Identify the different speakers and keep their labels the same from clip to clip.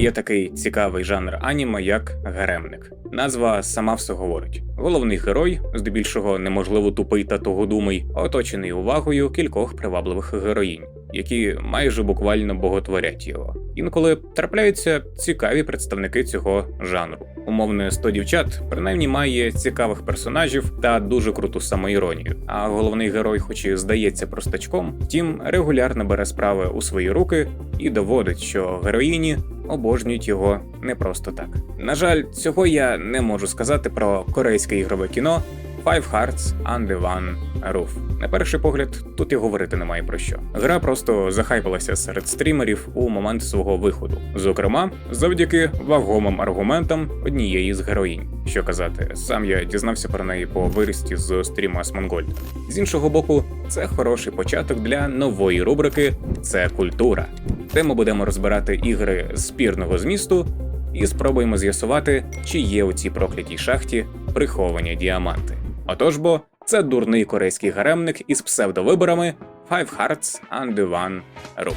Speaker 1: Є такий цікавий жанр аніме, як гаремник. Назва сама все говорить. Головний герой, здебільшого неможливо тупий та тугодумий, оточений увагою кількох привабливих героїнь, які майже буквально боготворять його. Інколи трапляються цікаві представники цього жанру. Умовне 100 дівчат принаймні має цікавих персонажів та дуже круту самоіронію. А головний герой, хоч і здається простачком, втім регулярно бере справи у свої руки і доводить, що героїні обожнюють його не просто так. На жаль, цього я не можу сказати про корейське ігрове кіно Five Hearts and One Roof. На перший погляд, тут і говорити немає про що. Гра просто захайпалася серед стрімерів у момент свого виходу, зокрема, завдяки вагомим аргументам однієї з героїнь. Що казати, сам я дізнався про неї по вирісті з стріму Асмонгольд. З іншого боку, це хороший початок для нової рубрики Це культура, де ми будемо розбирати ігри спірного змісту і спробуємо з'ясувати, чи є у цій проклятій шахті приховані діаманти. Отож бо, це дурний корейський гаремник із псевдовиборами Five Hearts and One Roof.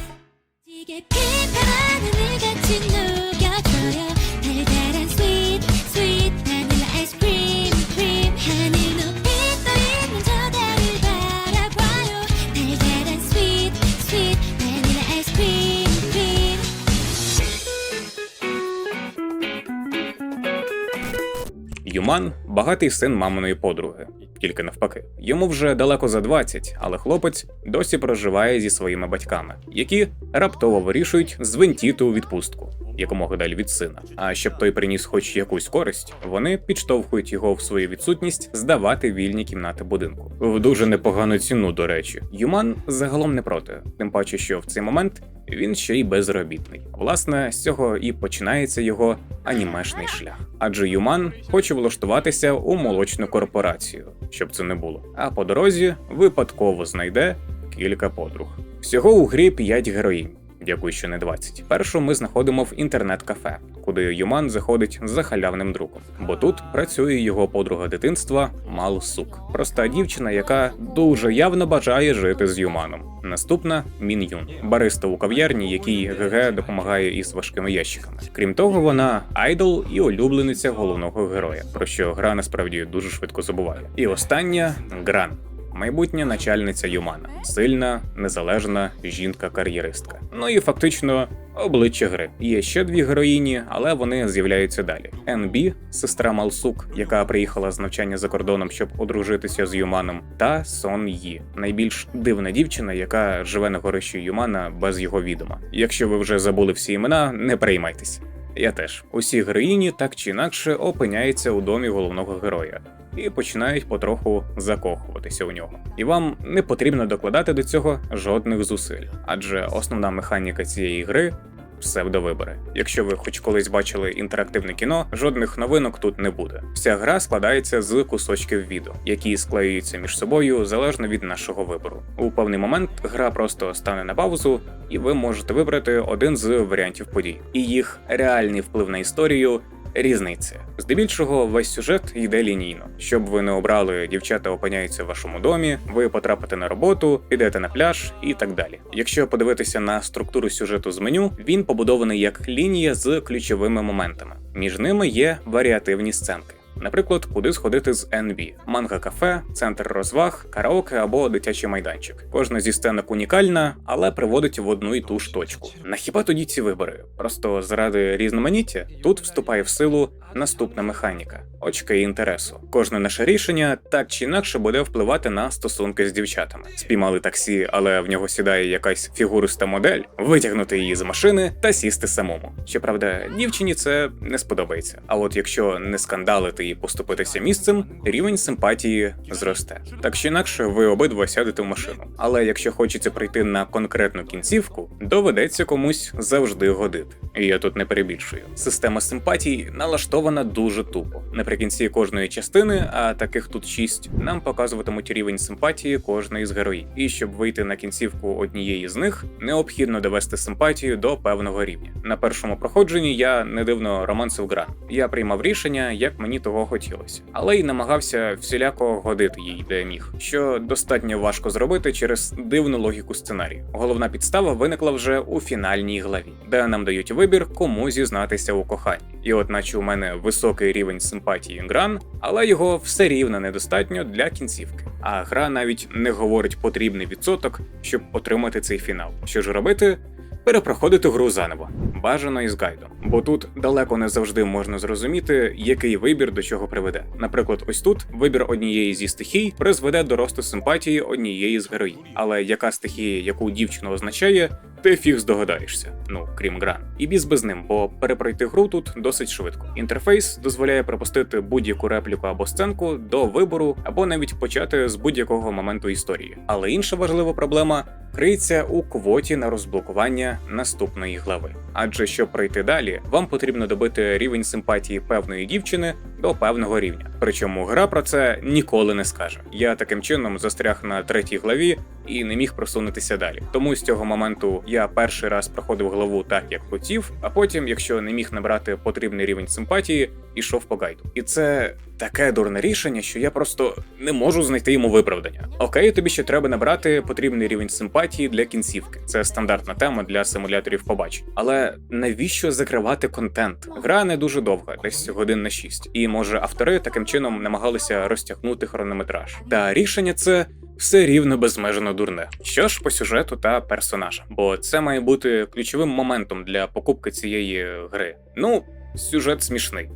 Speaker 1: Юман багатий син маминої подруги, тільки навпаки. Йому вже далеко за 20, але хлопець досі проживає зі своїми батьками, які раптово вирішують звинтіти у відпустку. Якомога далі від сина. А щоб той приніс хоч якусь користь, вони підштовхують його в свою відсутність здавати вільні кімнати будинку. В дуже непогану ціну, до речі. Юман загалом не проти, тим паче, що в цей момент він ще й безробітний. Власне, з цього і починається його анімешний шлях. Адже Юман хоче влаштуватися у молочну корпорацію, щоб це не було. А по дорозі випадково знайде кілька подруг. Всього у грі 5 героїнь. Дякую, що не 20. Першу ми знаходимо в інтернет-кафе, куди Юман заходить за халявним друком. Бо тут працює його подруга дитинства Мал Сук. Проста дівчина, яка дуже явно бажає жити з Юманом. Наступна Мін Юн, бариста у кав'ярні, який ГГ допомагає із важкими ящиками. Крім того, вона айдол і улюблениця головного героя, про що гра насправді дуже швидко забуває. І остання Гран. Майбутня начальниця Юмана, сильна, незалежна жінка-кар'єристка. Ну і фактично обличчя гри. Є ще дві героїні, але вони з'являються далі. НБ, сестра Малсук, яка приїхала з навчання за кордоном, щоб одружитися з Юманом, та Сон Ї, найбільш дивна дівчина, яка живе на горищі Юмана без його відома. Якщо ви вже забули всі імена, не переймайтеся. Я теж усі героїні так чи інакше опиняються у домі головного героя і починають потроху закохуватися у нього. І вам не потрібно докладати до цього жодних зусиль, адже основна механіка цієї гри. Псевдовибори. Якщо ви хоч колись бачили інтерактивне кіно, жодних новинок тут не буде. Вся гра складається з кусочків відео, які склеюються між собою залежно від нашого вибору. У певний момент гра просто стане на паузу, і ви можете вибрати один з варіантів подій. І їх реальний вплив на історію різниця. Здебільшого весь сюжет йде лінійно. Щоб ви не обрали, дівчата опиняються в вашому домі, ви потрапите на роботу, підете на пляж і так далі. Якщо подивитися на структуру сюжету з меню, він побудований як лінія з ключовими моментами. Між ними є варіативні сценки. Наприклад, куди сходити з NB, манга-кафе, центр розваг, караоке або дитячий майданчик. Кожна зі сценок унікальна, але приводить в одну і ту ж точку. На хіба тоді ці вибори? Просто заради різноманіття тут вступає в силу наступна механіка очки інтересу. Кожне наше рішення так чи інакше буде впливати на стосунки з дівчатами. Спіймали таксі, але в нього сідає якась фігуриста модель, витягнути її з машини та сісти самому. Щоправда, дівчині це не сподобається. А от якщо не скандалити і поступитися місцем, рівень симпатії зросте. Так чи інакше, ви обидва сядете в машину. Але якщо хочеться прийти на конкретну кінцівку, доведеться комусь завжди годити. І я тут не перебільшую. Система симпатій налаштована дуже тупо. Наприкінці кожної частини, а таких тут шість, нам показуватимуть рівень симпатії кожної з героїв. І щоб вийти на кінцівку однієї з них, необхідно довести симпатію до певного рівня. На першому проходженні я не дивно романсив гран. Я приймав рішення, як мені того хотілося, але й намагався всіляко годити їй, де міг, що достатньо важко зробити через дивну логіку сценарію. Головна підстава виникла вже у фінальній главі, де нам дають вибір, кому зізнатися у коханні. І от, наче у мене високий рівень симпатії гран, але його все рівно недостатньо для кінцівки. А гра навіть не говорить потрібний відсоток, щоб отримати цей фінал. Що ж робити? Перепроходити гру заново, бажано із гайдом, бо тут далеко не завжди можна зрозуміти, який вибір до чого приведе. Наприклад, ось тут вибір однієї зі стихій призведе до росту симпатії однієї з героїв. Але яка стихія, яку дівчину означає, ти фіг здогадаєшся, ну крім гран. І біз без ним, бо перепройти гру тут досить швидко. Інтерфейс дозволяє пропустити будь-яку репліку або сценку до вибору, або навіть почати з будь-якого моменту історії. Але інша важлива проблема криється у квоті на розблокування наступної глави. Адже щоб пройти далі, вам потрібно добити рівень симпатії певної дівчини до певного рівня. Причому гра про це ніколи не скаже. Я таким чином застряг на третій главі і не міг просунутися далі. Тому з цього моменту я перший раз проходив главу так, як хотів, а потім, якщо не міг набрати потрібний рівень симпатії, ішов по гайду. І це таке дурне рішення, що я просто не можу знайти йому виправдання. Окей, тобі ще треба набрати потрібний рівень симпатії для кінцівки. Це стандартна тема для симуляторів побачень. Але навіщо закривати контент? Гра не дуже довга, десь годин на 6. І може автори таким чином намагалися розтягнути хронометраж. Та рішення це. Все рівно безмежно дурне. Що ж по сюжету та персонажам, бо це має бути ключовим моментом для покупки цієї гри. Ну, сюжет смішний.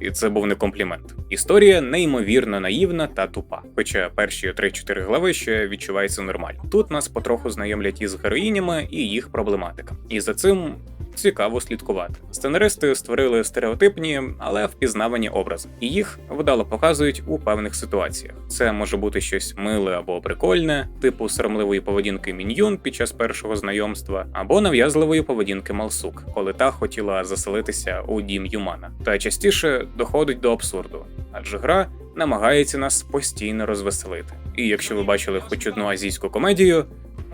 Speaker 1: І це був не комплімент. Історія неймовірно наївна та тупа. Хоча перші 3-4 глави ще відчуваються нормально. Тут нас потроху знайомлять із героїнями і їх проблематика. І за цим цікаво слідкувати. Сценаристи створили стереотипні, але впізнавані образи, і їх вдало показують у певних ситуаціях. Це може бути щось миле або прикольне, типу соромливої поведінки міньйон під час першого знайомства, або нав'язливої поведінки Малсук, коли та хотіла заселитися у дім Юмана. Та частіше доходить до абсурду, адже гра намагається нас постійно розвеселити. І якщо ви бачили хоч одну азійську комедію,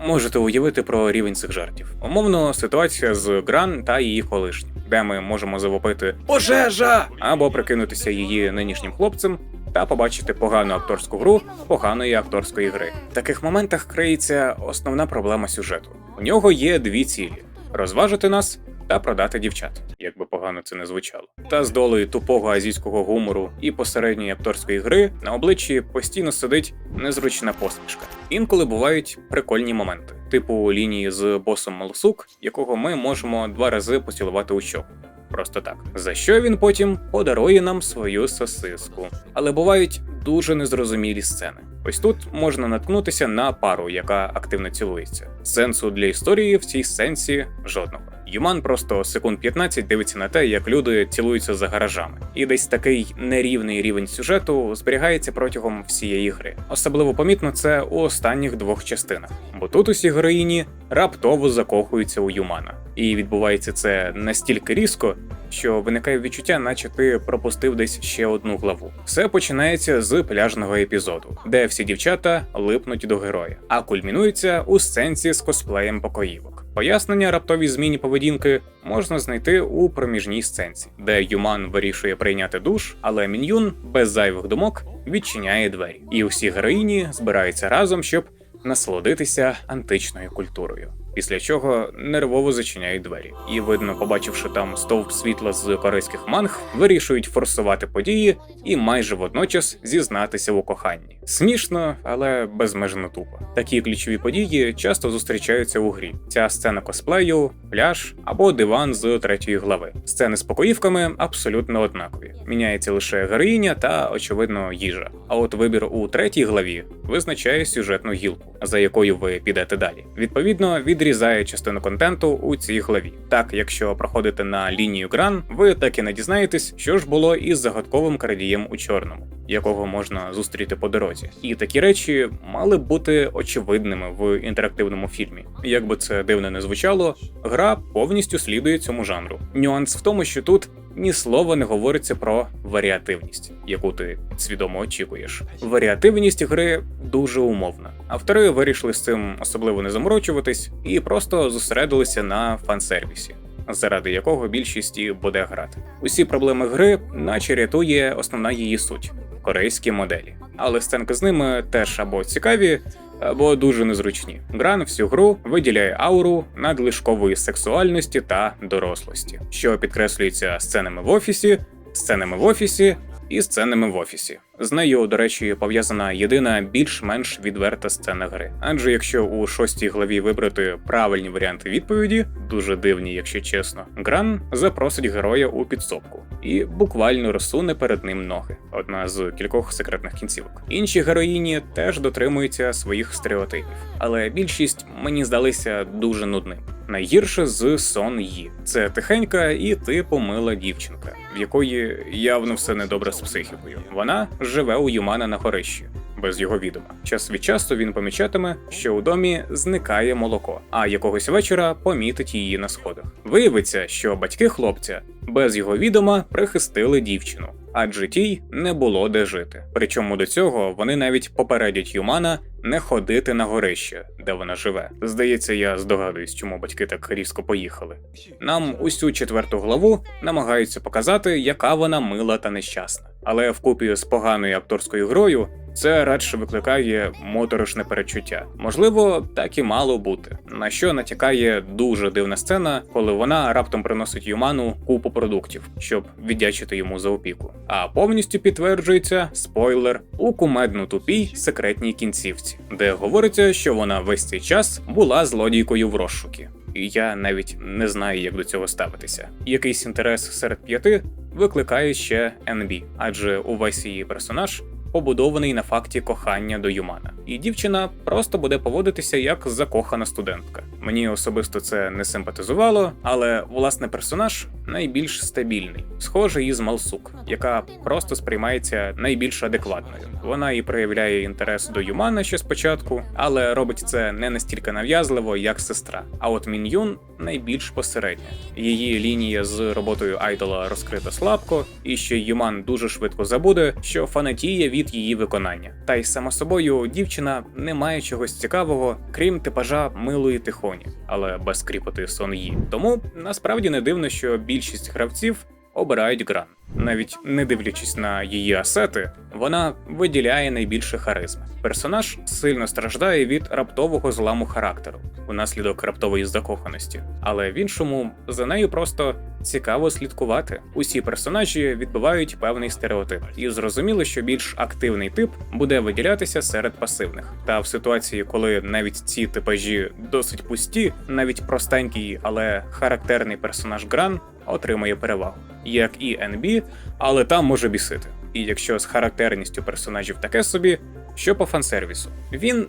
Speaker 1: можете уявити про рівень цих жартів. Умовно, ситуація з Гран та її колишнім, де ми можемо завопити пожежа або прикинутися її нинішнім хлопцем. Та побачити погану акторську гру поганої акторської гри. В таких моментах криється основна проблема сюжету. У нього є дві цілі: розважити нас та продати дівчат, як би погано це не звучало. Та з долею тупого азійського гумору і посередньої акторської гри на обличчі постійно сидить незручна посмішка. Інколи бувають прикольні моменти, типу лінії з босом Малсук, якого ми можемо два рази поцілувати у щоку. Просто так. За що він потім подарує нам свою сосиску. Але бувають дуже незрозумілі сцени. Ось тут можна наткнутися на пару, яка активно цілується. Сенсу для історії в цій сенсі жодного. Юман просто секунд 15 дивиться на те, як люди цілуються за гаражами, і десь такий нерівний рівень сюжету зберігається протягом всієї гри. Особливо помітно це у останніх двох частинах, бо тут усі героїні раптово закохуються у Юмана, і відбувається це настільки різко, що виникає відчуття, наче ти пропустив десь ще одну главу. Все починається з пляжного епізоду, де всі дівчата липнуть до героя, а кульмінується у сценці з косплеєм покоївок. Пояснення раптовій зміні поведінки можна знайти у проміжній сценці, де Юман вирішує прийняти душ, але Мін'юн без зайвих думок відчиняє двері, і усі героїні збираються разом, щоб насолодитися античною культурою. Після чого нервово зачиняють двері, і видно, побачивши там стовп світла з корейських манг, вирішують форсувати події і майже водночас зізнатися у коханні. Смішно, але безмежно тупо. Такі ключові події часто зустрічаються у грі. Ця сцена косплею, пляж або диван з третьої глави. Сцени з покоївками абсолютно однакові. Міняється лише героїня та, очевидно, їжа. А от вибір у третій главі визначає сюжетну гілку, за якою ви підете далі. Відповідно, відрізає частину контенту у цій главі. Так, якщо проходите на лінію гран, ви так і не дізнаєтесь, що ж було із загадковим крадієм у чорному, якого можна зустріти по дорозі. І такі речі мали б бути очевидними в інтерактивному фільмі. Як би це дивно не звучало, гра повністю слідує цьому жанру. Нюанс в тому, що тут ні слова не говориться про варіативність, яку ти свідомо очікуєш. Варіативність гри дуже умовна. Автори вирішили з цим особливо не заморочуватись і просто зосередилися на фансервісі. Заради якого більшість і буде грати. Усі проблеми гри, наче рятує основна її суть корейські моделі. Але сценки з ними теж або цікаві, або дуже незручні. Гран всю гру виділяє ауру надлишкової сексуальності та дорослості, що підкреслюється сценами в офісі, сценами в офісі і сценами в офісі. З нею, до речі, пов'язана єдина більш-менш відверта сцена гри. Адже якщо у шостій главі вибрати правильні варіанти відповіді, дуже дивні, якщо чесно, Гран запросить героя у підсобку і буквально розсуне перед ним ноги. Одна з кількох секретних кінцівок. Інші героїні теж дотримуються своїх стереотипів, але більшість мені здалися дуже нудним. Найгірше з Сон Ї. Це тихенька і типу мила дівчинка, в якої явно все недобре з психікою. Вона живе у Юмана на горищі. Без його відома. Час від часу він помічатиме, що у домі зникає молоко, а якогось вечора помітить її на сходах. Виявиться, що батьки хлопця без його відома прихистили дівчину, адже тій не було де жити. Причому до цього вони навіть попередять Юмана не ходити на горище, де вона живе. Здається, я здогадуюсь, чому батьки так різко поїхали. Нам усю четверту главу намагаються показати, яка вона мила та нещасна. Але вкупі з поганою акторською грою це радше викликає моторошне перечуття. Можливо, так і мало бути. На що натякає дуже дивна сцена, коли вона раптом приносить Юману купу продуктів, щоб віддячити йому за опіку. А повністю підтверджується спойлер у кумедну тупій секретній кінцівці, де говориться, що вона весь цей час була злодійкою в розшукі. І я навіть не знаю, як до цього ставитися. Якийсь інтерес серед п'яти викликає ще НБ, адже увесь її персонаж побудований на факті кохання до Юмана, і дівчина просто буде поводитися як закохана студентка. Мені особисто це не симпатизувало, але власне персонаж найбільш стабільний, схожий із Малсук, яка просто сприймається найбільш адекватною. Вона і проявляє інтерес до Юмана ще спочатку, але робить це не настільки нав'язливо, як сестра. А от Мін'юн найбільш посередня. Її лінія з роботою айдола розкрита слабко, і ще Юман дуже швидко забуде, що фанатіє від її виконання. Та й само собою дівчина не має чогось цікавого, крім типажа милої тихоні, але без кріпоти сон Ї. Тому насправді не дивно, що більшість гравців обирають гран. Навіть не дивлячись на її асети, вона виділяє найбільше харизми. Персонаж сильно страждає від раптового зламу характеру унаслідок раптової закоханості, але в іншому за нею просто цікаво слідкувати. Усі персонажі відбувають певний стереотип, і зрозуміло, що більш активний тип буде виділятися серед пасивних. Та в ситуації, коли навіть ці типажі досить пусті, навіть простенький, але характерний персонаж Гран отримує перевагу, як і NB, але там може бісити. І якщо з характерністю персонажів таке собі, що по фансервісу, він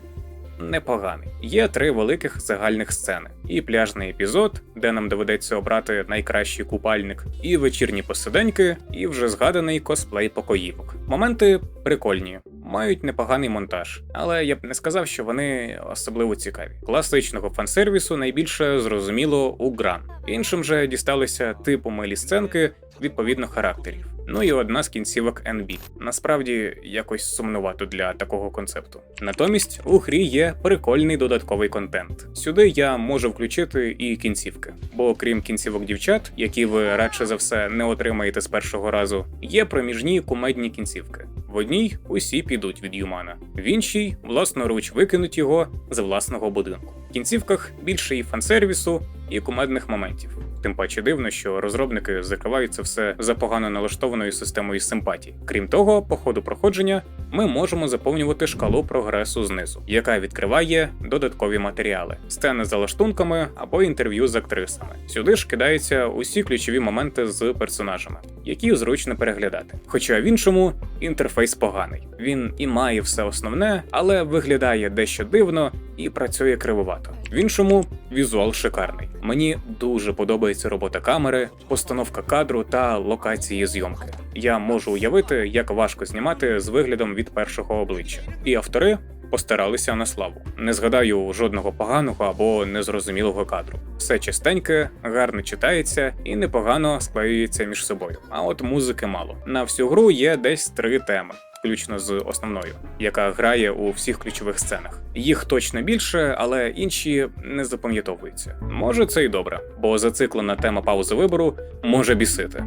Speaker 1: непоганий. Є три великих загальних сцени: і пляжний епізод, де нам доведеться обрати найкращий купальник, і вечірні посиденьки, і вже згаданий косплей покоївок. Моменти прикольні. Мають непоганий монтаж, але я б не сказав, що вони особливо цікаві. Класичного фансервісу найбільше зрозуміло у гран. Іншим же дісталися типу милі сценки відповідно характерів. Ну і одна з кінцівок NB. Насправді якось сумнувато для такого концепту. Натомість у грі є прикольний додатковий контент. Сюди я можу включити і кінцівки, бо крім кінцівок дівчат, які ви радше за все не отримаєте з першого разу, є проміжні кумедні кінцівки. В одній усі підуть від Юмана, в іншій власноруч викинуть його з власного будинку. В кінцівках більше і фансервісу, і кумедних моментів. Тим паче дивно, що розробники закривають це все за погано налаштованою системою симпатій. Крім того, по ходу проходження ми можемо заповнювати шкалу прогресу знизу, яка відкриває додаткові матеріали, сцени за лаштунками або інтерв'ю з актрисами. Сюди ж кидаються усі ключові моменти з персонажами, які зручно переглядати. Хоча в іншому інтерфейс поганий. Він і має все основне, але виглядає дещо дивно і працює кривовато. В іншому візуал шикарний. Мені дуже подобається робота камери, постановка кадру та локації зйомки. Я можу уявити, як важко знімати з виглядом від першого обличчя. І автори постаралися на славу. Не згадаю жодного поганого або незрозумілого кадру. Все чистеньке, гарно читається і непогано склеюється між собою. А от музики мало. На всю гру є десь три теми. Включно з основною, яка грає у всіх ключових сценах. Їх точно більше, але інші не запам'ятовуються. Може, це й добре, бо зациклена тема паузи вибору може бісити.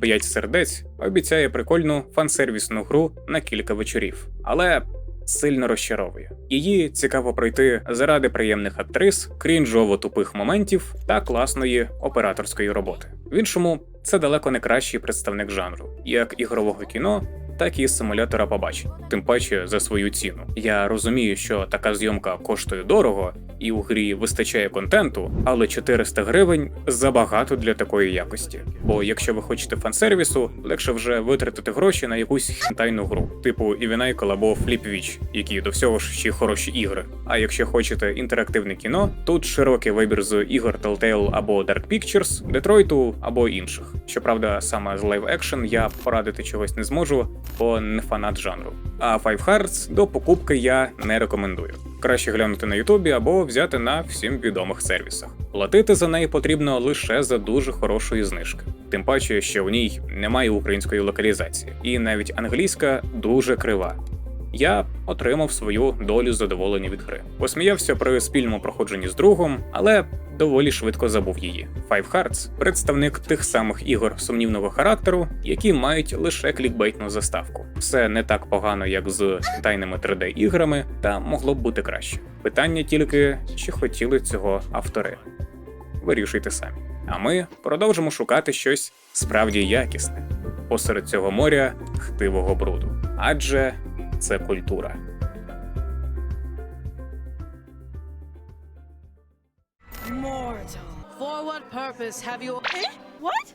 Speaker 1: П'ять сердець обіцяє прикольну фансервісну гру на кілька вечорів, але сильно розчаровує. Її цікаво пройти заради приємних актрис, крінжово тупих моментів та класної операторської роботи. В іншому, це далеко не кращий представник жанру, як ігрового кіно. Так і симулятора побачень, тим паче за свою ціну. Я розумію, що така зйомка коштує дорого, і у грі вистачає контенту, але 400 гривень забагато для такої якості. Бо якщо ви хочете фансервісу, легше вже витратити гроші на якусь хентайну гру, типу Івінайкл або Flipwitch, які до всього ж ще хороші ігри. А якщо хочете інтерактивне кіно, тут широкий вибір з ігор Telltale або Dark Pictures, Детройту або інших. Щоправда, саме з Live Action я порадити чогось не зможу, бо не фанат жанру. А Five Hearts до покупки я не рекомендую. Краще глянути на Ютубі або взяти на всім відомих сервісах. Платити за неї потрібно лише за дуже хорошої знижки. Тим паче, що в ній немає української локалізації, і навіть англійська дуже крива. Я отримав свою долю задоволення від гри. Посміявся при спільному проходженні з другом, але доволі швидко забув її. Five Hearts – представник тих самих ігор сумнівного характеру, які мають лише клікбейтну заставку. Все не так погано, як з тайними 3D-іграми, та могло б бути краще. Питання тільки, чи хотіли цього автори. Вирішуйте самі. А ми продовжимо шукати щось справді якісне посеред цього моря хтивого бруду. Адже це культура.
Speaker 2: Mortal. For what purpose have you.
Speaker 3: Eh? What?